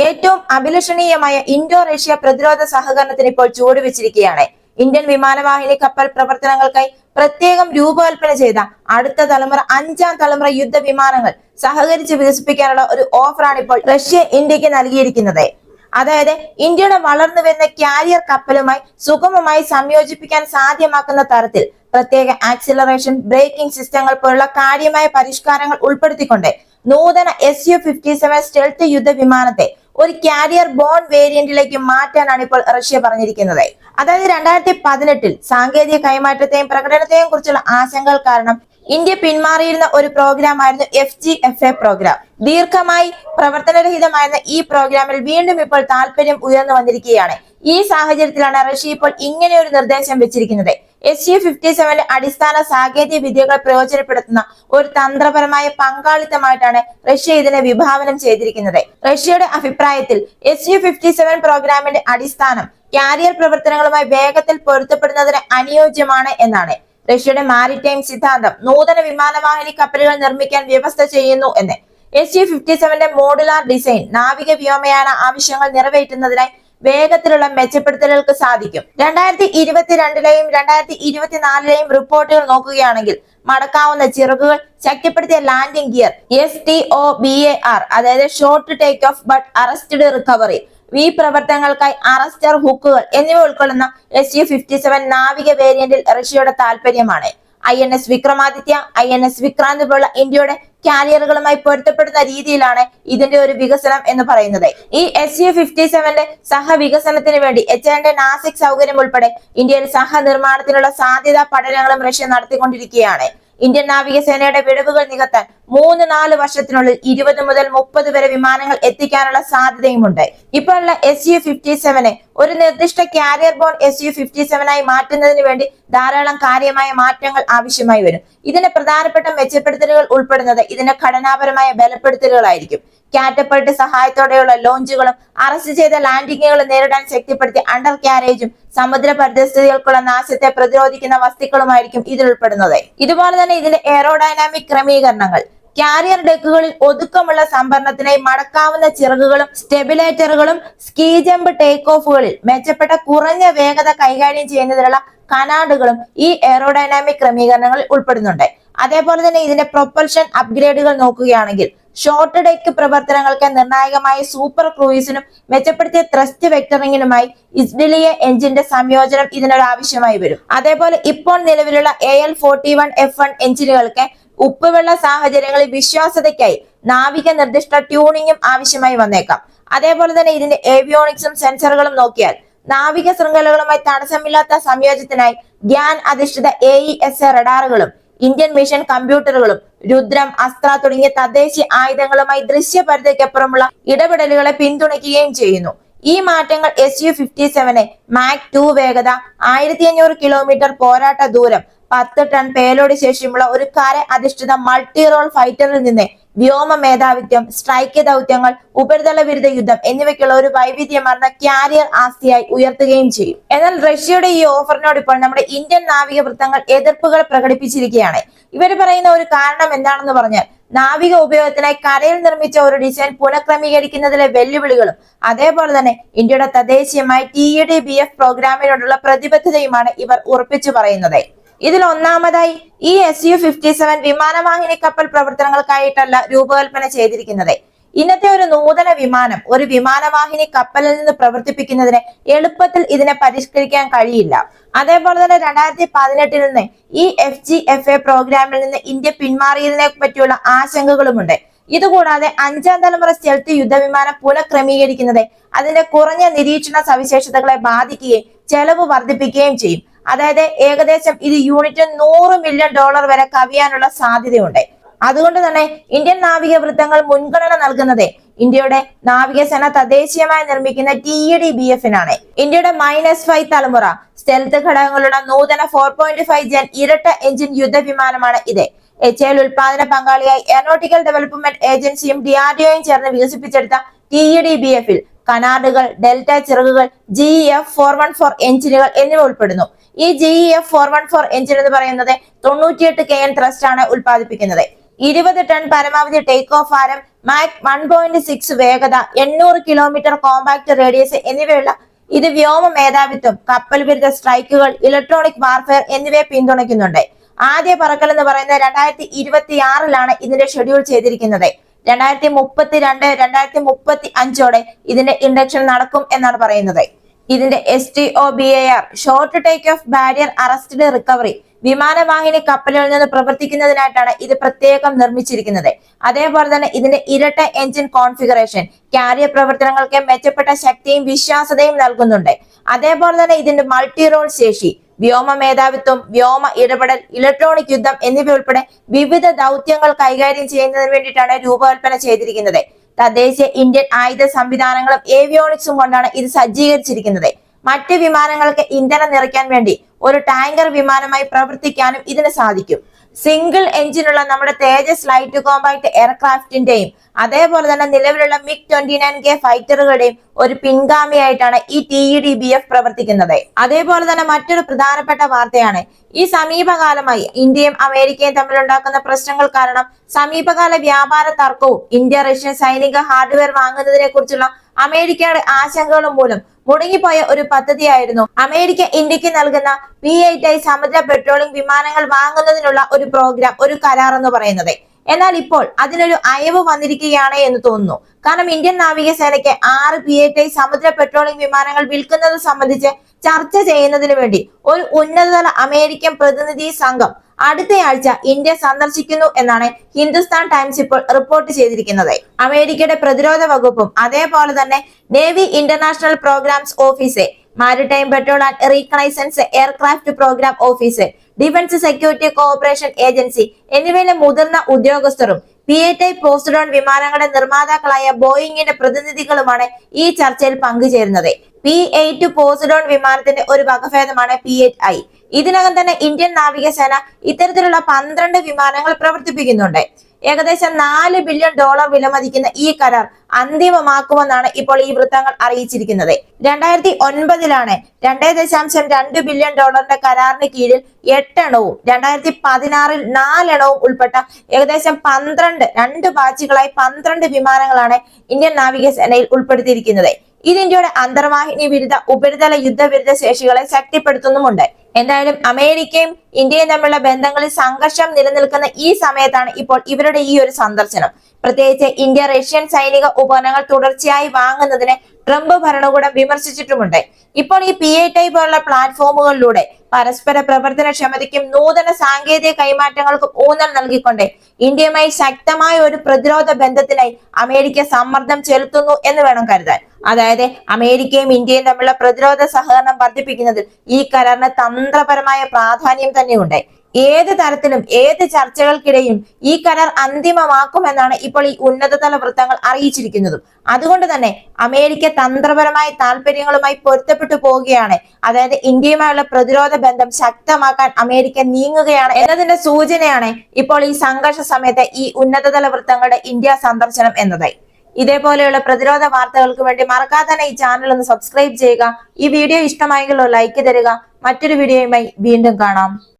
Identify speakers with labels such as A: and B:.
A: ഏറ്റവും അഭിലഷണീയമായ Indo Russia പ്രതിരോധ സഹകരണത്തിന് ഇപ്പോൾ ചുവടുവെച്ചിരിക്കുകയാണ്. ഇന്ത്യൻ വിമാനവാഹിനി കപ്പൽ പ്രവർത്തനങ്ങൾക്കായി പ്രത്യേകം രൂപകൽപ്പന ചെയ്ത അടുത്ത തലമുറ അഞ്ചാം തലമുറ യുദ്ധ വിമാനങ്ങൾ സഹകരിച്ച് വികസിപ്പിക്കാനുള്ള ഒരു ഓഫറാണ് ഇപ്പോൾ റഷ്യ ഇന്ത്യയ്ക്ക് നൽകിയിരിക്കുന്നത്. അതായത് ഇന്ത്യയുടെ വളർന്നു വരുന്ന കാരിയർ കപ്പലുമായി സുഗമമായി സംയോജിപ്പിക്കാൻ സാധ്യമാക്കുന്ന തരത്തിൽ പ്രത്യേക ആക്സിലറേഷൻ ബ്രേക്കിംഗ് സിസ്റ്റങ്ങൾ പോലുള്ള കാര്യമായ പരിഷ്കാരങ്ങൾ ഉൾപ്പെടുത്തിക്കൊണ്ട് നൂതന S U fifty seven stealth യുദ്ധ വിമാനത്തെ ഒരു കാരിയർ ബോൺ വേരിയന്റിലേക്ക് മാറ്റാനാണ് ഇപ്പോൾ റഷ്യ പറഞ്ഞിരിക്കുന്നത്. അതായത് രണ്ടായിരത്തി പതിനെട്ടിൽ സാങ്കേതിക കൈമാറ്റത്തെയും പ്രകടനത്തെയും കുറിച്ചുള്ള ആശങ്കകൾ കാരണം ഇന്ത്യ പിന്മാറിയിരുന്ന ഒരു പ്രോഗ്രാം ആയിരുന്നു F G F A programme ദീർഘമായി പ്രവർത്തനരഹിതമായിരുന്ന ഈ പ്രോഗ്രാമിൽ വീണ്ടും ഇപ്പോൾ താല്പര്യം ഉയർന്നു വന്നിരിക്കുകയാണ്. ഈ സാഹചര്യത്തിലാണ് റഷ്യ ഇപ്പോൾ ഇങ്ങനെ ഒരു നിർദ്ദേശം വെച്ചിരിക്കുന്നത്. എസ് യു ഫിഫ്റ്റി സെവനിലെ അടിസ്ഥാന സാങ്കേതിക വിദ്യകൾ പ്രയോജനപ്പെടുത്തുന്ന ഒരു തന്ത്രപരമായ പങ്കാളിത്തമായിട്ടാണ് റഷ്യ ഇതിനെ വിഭാവനം ചെയ്തിരിക്കുന്നത്. റഷ്യയുടെ അഭിപ്രായത്തിൽ എസ് യു ഫിഫ്റ്റി സെവൻ പ്രോഗ്രാമിന്റെ അടിസ്ഥാനം കാരിയർ പ്രവർത്തനങ്ങളുമായി വേഗത്തിൽ പൊരുത്തപ്പെടുന്നതിന് അനുയോജ്യമാണ് എന്നാണ്. റഷ്യയുടെ മാരിടൈം സിദ്ധാന്തം നൂതന വിമാനവാഹിനി കപ്പലുകൾ നിർമ്മിക്കാൻ വ്യവസ്ഥ ചെയ്യുന്നു എന്ന്. എസ് യു ഫിഫ്റ്റി സെവന്റെ മോഡുലാർ ഡിസൈൻ നാവിക വ്യോമയാന ആവശ്യങ്ങൾ നിറവേറ്റുന്നതിനായി വേഗത്തിലുള്ള മെച്ചപ്പെടുത്തലുകൾക്ക് സാധിക്കും. രണ്ടായിരത്തി ഇരുപത്തിരണ്ടിലെയും രണ്ടായിരത്തി ഇരുപത്തിനാലിലെയും റിപ്പോർട്ടുകൾ നോക്കുകയാണെങ്കിൽ മടക്കാവുന്ന ചിറകുകൾ ശക്തിപ്പെടുത്തിയ landing gear S T O B A R അതായത് short take off but arrested recovery V പ്രവർത്തനങ്ങൾക്കായി അറസ്റ്റർ ഹുക്കുകൾ എന്നിവ ഉൾക്കൊള്ളുന്ന എസ് യു ഫിഫ്റ്റി സെവൻ നാവിക വേരിയന്റിൽ റഷ്യയുടെ താല്പര്യമാണ് I N S Vikramaditya I N S Vikrant പോലുള്ള ഇന്ത്യയുടെ കാരിയറുകളുമായി പൊരുത്തപ്പെടുന്ന രീതിയിലാണ് ഇതിന്റെ ഒരു വികസനം എന്ന് പറയുന്നത്. ഈ എസ് യു ഫിഫ്റ്റി സെവന്റെ സഹവികസനത്തിന് വേണ്ടി എച്ച് ആൻഡ് നാസിക് സൗകര്യം ഉൾപ്പെടെ ഇന്ത്യയിൽ സഹനിർമ്മാണത്തിനുള്ള സാധ്യതാ പഠനങ്ങളും റഷ്യ നടത്തിക്കൊണ്ടിരിക്കുകയാണ്. ഇന്ത്യൻ നാവികസേനയുടെ വിടവുകൾ നികത്താൻ മൂന്ന് നാല് വർഷത്തിനുള്ളിൽ ഇരുപത് മുതൽ മുപ്പത് വരെ വിമാനങ്ങൾ എത്തിക്കാനുള്ള സാധ്യതയുമുണ്ട്. ഇപ്പോഴുള്ള എസ് യു ഫിഫ്റ്റി സെവനെ ഒരു നിർദ്ദിഷ്ട carrier borne S U fifty സെവനായി മാറ്റുന്നതിന് വേണ്ടി ധാരാളം കാര്യമായ മാറ്റങ്ങൾ ആവശ്യമായി വരും. ഇതിന്റെ പ്രധാനപ്പെട്ട മെച്ചപ്പെടുത്തലുകൾ ഉൾപ്പെടുന്നത് ഇതിന്റെ ഘടനാപരമായ ബലപ്പെടുത്തലുകളായിരിക്കും. കാറ്റപ്പൾട്ട് സഹായത്തോടെയുള്ള ലോഞ്ചുകളും അറസ്റ്റ് ചെയ്ത ലാൻഡിങ്ങുകളും നേരിടാൻ ശക്തിപ്പെടുത്തിയ അണ്ടർ ക്യാരേജും സമുദ്ര പരിസ്ഥിതികൾക്കുള്ള നാശത്തെ പ്രതിരോധിക്കുന്ന വസ്തുക്കളുമായിരിക്കും ഇതിൽ ഉൾപ്പെടുന്നത്. ഇതുപോലെ തന്നെ ഇതിന്റെ എയറോഡൈനാമിക് ക്രമീകരണങ്ങൾ കാരിയർ ഡെക്കുകളിൽ ഒതുക്കമുള്ള സംഭരണത്തിനായി മടക്കാവുന്ന ചിറകുകളും സ്റ്റെബിലേറ്ററുകളും സ്കീ ജമ്പ് ടേക്ക് ഓഫുകളിൽ മെച്ചപ്പെട്ട കുറഞ്ഞ വേഗത കൈകാര്യം ചെയ്യുന്നതിനുള്ള കനാഡുകളും ഈ എയറോഡൈനാമിക് ക്രമീകരണങ്ങളിൽ ഉൾപ്പെടുന്നുണ്ട്. അതേപോലെ തന്നെ ഇതിന്റെ പ്രൊപ്പൽഷൻ അപ്ഗ്രേഡുകൾ നോക്കുകയാണെങ്കിൽ ഷോർട്ട് ഡെക്ക് പ്രവർത്തനങ്ങൾക്ക് നിർണായകമായ സൂപ്പർ ക്രൂയിസിനും മെച്ചപ്പെടുത്തിയ ത്രസ്റ്റ് വെക്ടറിങ്ങിനുമായി ഇസ്ഡിലിയ എഞ്ചിന്റെ സംയോജനം ഇതിനൊരു ആവശ്യമായി വരും. അതേപോലെ ഇപ്പോൾ നിലവിലുള്ള A L forty one F one എഞ്ചിനുകൾക്ക് ഉപ്പുവെള്ള സാഹചര്യങ്ങളിൽ വിശ്വാസ്യതയ്ക്കായി നാവിക നിർദ്ദിഷ്ട ട്യൂണിങ്ങും ആവശ്യമായി വന്നേക്കാം. അതേപോലെ തന്നെ ഇതിന്റെ ഏവിയോണിക്സും സെൻസറുകളും നോക്കിയാൽ നാവിക ശൃംഖലകളുമായി തടസ്സമില്ലാത്ത സംയോജനത്തിനായി ഗ്യാൻ അധിഷ്ഠിത എ ഇ എസ് എ റഡാറുകളും ഇന്ത്യൻ മിഷൻ കമ്പ്യൂട്ടറുകളും രുദ്രം അസ്ത്ര തുടങ്ങിയ തദ്ദേശീയ ആയുധങ്ങളുമായി ദൃശ്യപരിധിക്കപ്പുറമുള്ള ഇടപെടലുകളെ പിന്തുണയ്ക്കുകയും ചെയ്യുന്നു. ഈ മാറ്റങ്ങൾ എസ് യു ഫിഫ്റ്റി സെവനെ മാക് ടു വേഗത ആയിരത്തി അഞ്ഞൂറ് കിലോമീറ്റർ പോരാട്ട ദൂരം പത്ത് ടൺ പേലോഡ് ശേഷിയുമുള്ള ഒരു കര അധിഷ്ഠിത മൾട്ടി റോൾ ഫൈറ്ററിൽ നിന്ന് വ്യോമ മേധാവിത്വം സ്ട്രൈക്ക് ദൗത്യങ്ങൾ ഉപരിതല വിരുദ്ധ യുദ്ധം എന്നിവയ്ക്കുള്ള ഒരു വൈവിധ്യമാർന്ന കാരിയർ ആസ്തിയായി ഉയർത്തുകയും ചെയ്യും. എന്നാൽ റഷ്യയുടെ ഈ ഓഫറിനോട് ഇപ്പോൾ നമ്മുടെ ഇന്ത്യൻ നാവിക വൃത്തങ്ങൾ എതിർപ്പുകൾ പ്രകടിപ്പിച്ചിരിക്കുകയാണ്. ഇവർ പറയുന്ന ഒരു കാരണം എന്താണെന്ന് പറഞ്ഞാൽ നാവിക ഉപയോഗത്തിനായി കരയിൽ നിർമ്മിച്ച ഒരു ഡിസൈൻ പുനഃക്രമീകരിക്കുന്നതിലെ വെല്ലുവിളികളും അതേപോലെ തന്നെ ഇന്ത്യയുടെ തദ്ദേശീയമായി T E D B F പ്രോഗ്രാമിനോടുള്ള പ്രതിബദ്ധതയുമാണ് ഇവർ ഉറപ്പിച്ചു പറയുന്നത്. ഇതിൽ ഒന്നാമതായി ഈ എസ് യു ഫിഫ്റ്റി സെവൻ വിമാനവാഹിനി കപ്പൽ പ്രവർത്തനങ്ങൾക്കായിട്ടല്ല രൂപകൽപ്പന ചെയ്തിരിക്കുന്നത്. ഇന്നത്തെ ഒരു നൂതന വിമാനം ഒരു വിമാനവാഹിനി കപ്പലിൽ നിന്ന് പ്രവർത്തിപ്പിക്കുന്നതിന് എളുപ്പത്തിൽ ഇതിനെ പരിഷ്കരിക്കാൻ കഴിയില്ല. അതേപോലെ തന്നെ രണ്ടായിരത്തി പതിനെട്ടിൽ നിന്ന് ഈ എഫ് ജി എഫ് എ പ്രോഗ്രാമിൽ നിന്ന് ഇന്ത്യ പിന്മാറിയതിനെ പറ്റിയുള്ള ആശങ്കകളുമുണ്ട്. ഇതുകൂടാതെ അഞ്ചാം തലമുറ സ്റ്റെൽത്ത് യുദ്ധവിമാനം പുനഃക്രമീകരിക്കുന്നത് അതിന്റെ കുറഞ്ഞ നിരീക്ഷണ സവിശേഷതകളെ ബാധിക്കുകയും ചെലവ് വർദ്ധിപ്പിക്കുകയും ചെയ്യും. അതായത് ഏകദേശം ഇത് യൂണിറ്റ് നൂറ് മില്യൺ ഡോളർ വരെ കവിയാനുള്ള സാധ്യതയുണ്ട്. അതുകൊണ്ട് തന്നെ ഇന്ത്യൻ നാവിക വൃത്തങ്ങൾ മുൻഗണന നൽകുന്നത് ഇന്ത്യയുടെ നാവികസേന തദ്ദേശീയമായി നിർമ്മിക്കുന്ന ടി ഇ ഡി ബി എഫിനാണ് ഇന്ത്യയുടെ മൈനസ് ഫൈവ് തലമുറ സ്റ്റെൽത്ത് ഘടകങ്ങളുടെ നൂതന ഫോർ പോയിന്റ് ഫൈവ് ജെൻ ഇരട്ട എഞ്ചിൻ യുദ്ധവിമാനമാണ് ഇത്. എച്ച് എൽ ഉൽപാദന പങ്കാളിയായി എയറോട്ടിക്കൽ ഡെവലപ്മെന്റ് ഏജൻസിയും ഡിആർഡിഒയും ചേർന്ന് വികസിപ്പിച്ചെടുത്ത ടി ഇ ഡി ബി എഫിൽ കനാഡുകൾ ഡെൽറ്റ ചിറകുകൾ G F four one four എഞ്ചിനുകൾ എന്നിവ ഉൾപ്പെടുന്നു. ഈ G F four one four engine എന്ന് പറയുന്നത് തൊണ്ണൂറ്റിയെട്ട് കെ എൻ ത്രസ്റ്റ് ആണ് ഉൽപ്പാദിപ്പിക്കുന്നത്. ഇരുപത് ടൺ പരമാവധി ടേക്ക് ഓഫ് ആരം മാക് വൺ പോയിന്റ് സിക്സ് വേഗത എണ്ണൂറ് കിലോമീറ്റർ കോമ്പാക്ട് റേഡിയസ് എന്നിവയുള്ള ഇത് വ്യോമ മേധാവിത്വം കപ്പൽ വിരുദ്ധ സ്ട്രൈക്കുകൾ ഇലക്ട്രോണിക് വാർഫെയർ എന്നിവയെ പിന്തുണയ്ക്കുന്നുണ്ട്. ആദ്യ പറക്കൽ എന്ന് പറയുന്നത് രണ്ടായിരത്തി ഇരുപത്തി ഇതിന്റെ ഷെഡ്യൂൾ ചെയ്തിരിക്കുന്നത്. രണ്ടായിരത്തി മുപ്പത്തി രണ്ട് രണ്ടായിരത്തി മുപ്പത്തി അഞ്ചോടെ ഇതിന്റെ ഇൻഡക്ഷൻ നടക്കും എന്നാണ് പറയുന്നത്. ഇതിന്റെ S T O B A R short take off barrier arrested recovery വിമാനവാഹിനി കപ്പലുകളിൽ നിന്ന് പ്രവർത്തിക്കുന്നതിനായിട്ടാണ് ഇത് പ്രത്യേകം നിർമ്മിച്ചിരിക്കുന്നത്. അതേപോലെ തന്നെ ഇതിന്റെ ഇരട്ട എഞ്ചിൻ കോൺഫിഗറേഷൻ കാരിയർ പ്രവർത്തനങ്ങൾക്ക് മെച്ചപ്പെട്ട ശക്തിയും വിശ്വാസതയും നൽകുന്നുണ്ട്. അതേപോലെ തന്നെ ഇതിന്റെ മൾട്ടി റോൾ ശേഷി വ്യോമ മേധാവിത്വം വ്യോമ ഇടപെടൽ ഇലക്ട്രോണിക് യുദ്ധം എന്നിവ ഉൾപ്പെടെ വിവിധ ദൗത്യങ്ങൾ കൈകാര്യം ചെയ്യുന്നതിന് വേണ്ടിയിട്ടാണ് രൂപകൽപ്പന ചെയ്തിരിക്കുന്നത്. തദ്ദേശീയ ഇന്ത്യൻ ആയുധ സംവിധാനങ്ങളും ഏവിയോണിക്സും കൊണ്ടാണ് ഇത് സജ്ജീകരിച്ചിരിക്കുന്നത്. മറ്റ് വിമാനങ്ങൾക്ക് ഇന്ധനം നിറയ്ക്കാൻ വേണ്ടി ഒരു ടാങ്കർ വിമാനമായി പ്രവർത്തിക്കാനും ഇതിന് സാധിക്കും. സിംഗിൾ എഞ്ചിനുള്ള നമ്മുടെ തേജസ് ലൈറ്റ് കോമ്പാക്ട് എയർക്രാഫ്റ്റിന്റെയും അതേപോലെ തന്നെ നിലവിലുള്ള മിഗ് ട്വന്റി നയൻ കെ ഫൈറ്ററുകളുടെയും ഒരു പിൻഗാമിയായിട്ടാണ് ഈ T E D B F പ്രവർത്തിക്കുന്നത്. അതേപോലെ തന്നെ മറ്റൊരു പ്രധാനപ്പെട്ട വാർത്തയാണ് ഈ സമീപകാലമായി ഇന്ത്യയും അമേരിക്കയും തമ്മിലുണ്ടാക്കുന്ന പ്രശ്നങ്ങൾ കാരണം സമീപകാല വ്യാപാര തർക്കവും ഇന്ത്യ റഷ്യ സൈനിക ഹാർഡ്വെയർ വാങ്ങുന്നതിനെ കുറിച്ചുള്ള അമേരിക്കയുടെ ആശങ്കകളും മൂലം മുടങ്ങിപ്പോയ ഒരു പദ്ധതിയായിരുന്നു. അമേരിക്ക ഇന്ത്യയ്ക്ക് നൽകുന്ന എയ്റ്റ് ഐ സമുദ്ര പെട്രോളിംഗ് വിമാനങ്ങൾ വാങ്ങുന്നതിനുള്ള ഒരു പ്രോഗ്രാം ഒരു കരാർ എന്ന് പറയുന്നത്. എന്നാൽ ഇപ്പോൾ അതിനൊരു അയവ് വന്നിരിക്കുകയാണ് എന്ന് തോന്നുന്നു. കാരണം ഇന്ത്യൻ നാവികസേനയ്ക്ക് ആറ് പി ഐ സമുദ്ര പെട്രോളിംഗ് വിമാനങ്ങൾ വിൽക്കുന്നത് സംബന്ധിച്ച് ചർച്ച ചെയ്യുന്നതിന് വേണ്ടി ഒരു ഉന്നതതല അമേരിക്കൻ പ്രതിനിധി സംഘം അടുത്തയാഴ്ച ഇന്ത്യ സന്ദർശിക്കുന്നു എന്നാണ് ഹിന്ദുസ്ഥാൻ ടൈംസ് ഇപ്പോൾ റിപ്പോർട്ട് ചെയ്തിരിക്കുന്നത്. അമേരിക്കയുടെ പ്രതിരോധ വകുപ്പും അതേപോലെ തന്നെ navy international programs office maritime patrol and reconnaissance aircraft program office defense security cooperation agency എന്നിവയിലെ മുതിർന്ന ഉദ്യോഗസ്ഥരും പി എ ടൈ പോസ്റ്റഡോൺ വിമാനങ്ങളുടെ നിർമ്മാതാക്കളായ ബോയിങ്ങിന്റെ പ്രതിനിധികളുമാണ് ഈ ചർച്ചയിൽ പങ്കുചേരുന്നത്. പി എയ്റ്റ് പോസിഡോൺ വിമാനത്തിന്റെ ഒരു വകഭേദമാണ് പി എയ്റ്റ് ഐ ഇതിനകം തന്നെ ഇന്ത്യൻ നാവികസേന ഇത്തരത്തിലുള്ള പന്ത്രണ്ട് വിമാനങ്ങൾ പ്രവർത്തിപ്പിക്കുന്നുണ്ട്. ഏകദേശം നാല് ബില്യൺ ഡോളർ വിലമതിക്കുന്ന ഈ കരാർ അന്തിമമാക്കുമെന്നാണ് ഇപ്പോൾ ഈ വൃത്തങ്ങൾ അറിയിച്ചിരിക്കുന്നത്. രണ്ടായിരത്തി ഒൻപതിലാണ് രണ്ടേ ദശാംശം രണ്ട് ബില്യൺ ഡോളറിന്റെ കരാറിന് കീഴിൽ എട്ടെണ്ണവും രണ്ടായിരത്തി പതിനാറിൽ നാലെണ്ണവും ഉൾപ്പെട്ട ഏകദേശം പന്ത്രണ്ട് രണ്ട് ബാച്ചുകളായി പന്ത്രണ്ട് വിമാനങ്ങളാണ് ഇന്ത്യൻ നാവികസേനയിൽ ഉൾപ്പെടുത്തിയിരിക്കുന്നത്. ഇത് ഇന്ത്യയുടെ അന്തർവാഹിനി വിരുദ്ധ ഉപരിതല യുദ്ധ വിരുദ്ധ ശേഷികളെ ശക്തിപ്പെടുത്തുന്നുമുണ്ട്. എന്തായാലും അമേരിക്കയും ഇന്ത്യയും തമ്മിലുള്ള ബന്ധങ്ങളിൽ സംഘർഷം നിലനിൽക്കുന്ന ഈ സമയത്താണ് ഇപ്പോൾ ഇവരുടെ ഈ ഒരു സന്ദർശനം. പ്രത്യേകിച്ച് ഇന്ത്യ റഷ്യൻ സൈനിക ഉപകരണങ്ങൾ തുടർച്ചയായി വാങ്ങുന്നതിനെ ട്രംപ് ഭരണകൂടം വിമർശിച്ചിട്ടുമുണ്ട്. ഇപ്പോൾ ഈ പി ടൈ പോലുള്ള പ്ലാറ്റ്ഫോമുകളിലൂടെ പരസ്പര പ്രവർത്തനക്ഷമതയ്ക്കും നൂതന സാങ്കേതിക കൈമാറ്റങ്ങൾക്കും ഊന്നൽ നൽകിക്കൊണ്ട് ഇന്ത്യയുമായി ശക്തമായ ഒരു പ്രതിരോധ ബന്ധത്തിനായി അമേരിക്ക സമ്മർദ്ദം ചെലുത്തുന്നു എന്ന് വേണം കരുതാൻ. അതായത് അമേരിക്കയും ഇന്ത്യയും തമ്മിലുള്ള പ്രതിരോധ സഹകരണം വർദ്ധിപ്പിക്കുന്നതിൽ ഈ കരാറിന് തന്ത്രപരമായ പ്രാധാന്യം തന്നെയുണ്ട്. ഏത് തരത്തിലും ഏത് ചർച്ചകൾക്കിടയും ഈ കരാർ അന്തിമമാക്കുമെന്നാണ് ഇപ്പോൾ ഈ ഉന്നതതല വൃത്തങ്ങൾ അറിയിച്ചിരിക്കുന്നതും. അതുകൊണ്ട് തന്നെ അമേരിക്ക തന്ത്രപരമായ താല്പര്യങ്ങളുമായി പൊരുത്തപ്പെട്ടു പോവുകയാണ്. അതായത് ഇന്ത്യയുമായുള്ള പ്രതിരോധ ബന്ധം ശക്തമാക്കാൻ അമേരിക്ക നീങ്ങുകയാണ് എന്നതിന്റെ സൂചനയാണ് ഇപ്പോൾ ഈ സംഘർഷ സമയത്തെ ഈ ഉന്നതതല വൃത്തങ്ങളുടെ ഇന്ത്യ സന്ദർശനം എന്നതായി. ഇതേപോലെയുള്ള പ്രതിരോധ വാർത്തകൾക്ക് വേണ്ടി മറക്കാതെ തന്നെ ഈ ചാനൽ ഒന്ന് സബ്സ്ക്രൈബ് ചെയ്യുക. ഈ വീഡിയോ ഇഷ്ടമായെങ്കിൽ ലൈക്ക് തരിക. മറ്റൊരു വീഡിയോയുമായി വീണ്ടും കാണാം.